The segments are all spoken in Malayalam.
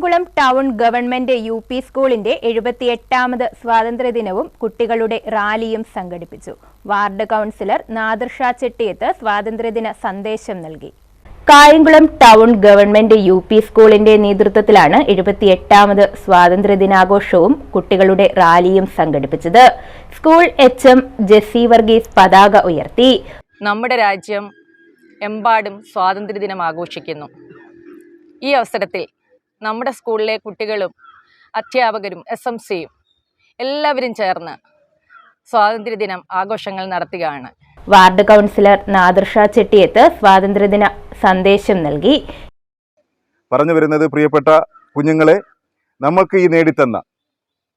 Kayamkulam town government U P സ്കൂളിന്റെ എഴുപത്തിയെട്ടാമത് സ്വാതന്ത്ര്യദിനവും കുട്ടികളുടെ റാലിയും സംഘടിപ്പിച്ചു. വാർഡ് കൗൺസിലർ നാദർഷ ചെട്ടിയത്ത് സ്വാതന്ത്ര്യദിന സന്ദേശം നൽകി. Kayamkulam town government U P സ്കൂളിന്റെ നേതൃത്വത്തിലാണ് എഴുപത്തിയെട്ടാമത് സ്വാതന്ത്ര്യദിനാഘോഷവും കുട്ടികളുടെ റാലിയും സംഘടിപ്പിച്ചത്. School H M Jessy Varghese പതാക ഉയർത്തി. നമ്മുടെ രാജ്യം എമ്പാടും സ്വാതന്ത്ര്യദിനം ആഘോഷിക്കുന്നു. ഈ അവസരത്തിൽ നമ്മുടെ സ്കൂളിലെ കുട്ടികളും അധ്യാപകരും എസ് എം സിയും എല്ലാവരും ചേർന്ന് സ്വാതന്ത്ര്യദിനം ആഘോഷങ്ങൾ നടത്തുകയാണ്. വാർഡ് കൗൺസിലർ നാദർഷ ചെട്ടിയത്ത് സ്വാതന്ത്ര്യദിന സന്ദേശം നൽകി. പറഞ്ഞു വരുന്നത് പ്രിയപ്പെട്ട കുഞ്ഞുങ്ങളെ നമുക്ക് ഈ നേടിത്തന്ന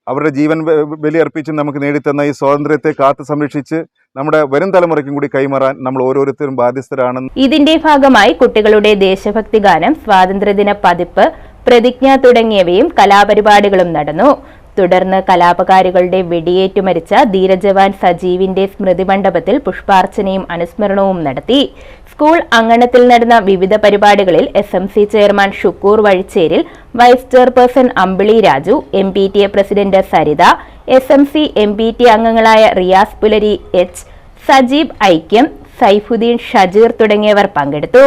അവരുടെ ജീവൻ ബലിയർപ്പിച്ച് നമുക്ക് നേടിത്തന്ന ഈ സ്വാതന്ത്ര്യത്തെ കാത്തു സംരക്ഷിച്ച് നമ്മുടെ വരും തലമുറയ്ക്കും കൂടി കൈമാറാൻ നമ്മൾ ഓരോരുത്തരും ബാധ്യസ്ഥരാണെന്ന് ഇതിന്റെ ഭാഗമായി കുട്ടികളുടെ ദേശഭക്തി ഗാനം സ്വാതന്ത്ര്യദിന പതിപ്പ് പ്രതിജ്ഞ തുടങ്ങിയവയും കലാപരിപാടികളും നടന്നു. തുടർന്ന് കലാപകാരികളുടെ വെടിയേറ്റു മരിച്ച ധീരജവാൻ സജീവിന്റെ സ്മൃതി മണ്ഡപത്തിൽ പുഷ്പാർച്ചനയും അനുസ്മരണവും നടത്തി. സ്കൂൾ അങ്കണത്തിൽ നടന്ന വിവിധ പരിപാടികളിൽ S M C chairman Shukkur Vazhicheril vice chairperson Ambili Raju M P T A president Saritha S M C M P T അംഗങ്ങളായ റിയാസ് പുലരി എച്ച് സജീബ് ഐക്യം സൈഫുദ്ദീൻ ഷജീർ തുടങ്ങിയവർ പങ്കെടുത്തു.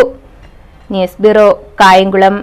News bureau Kayamkulam.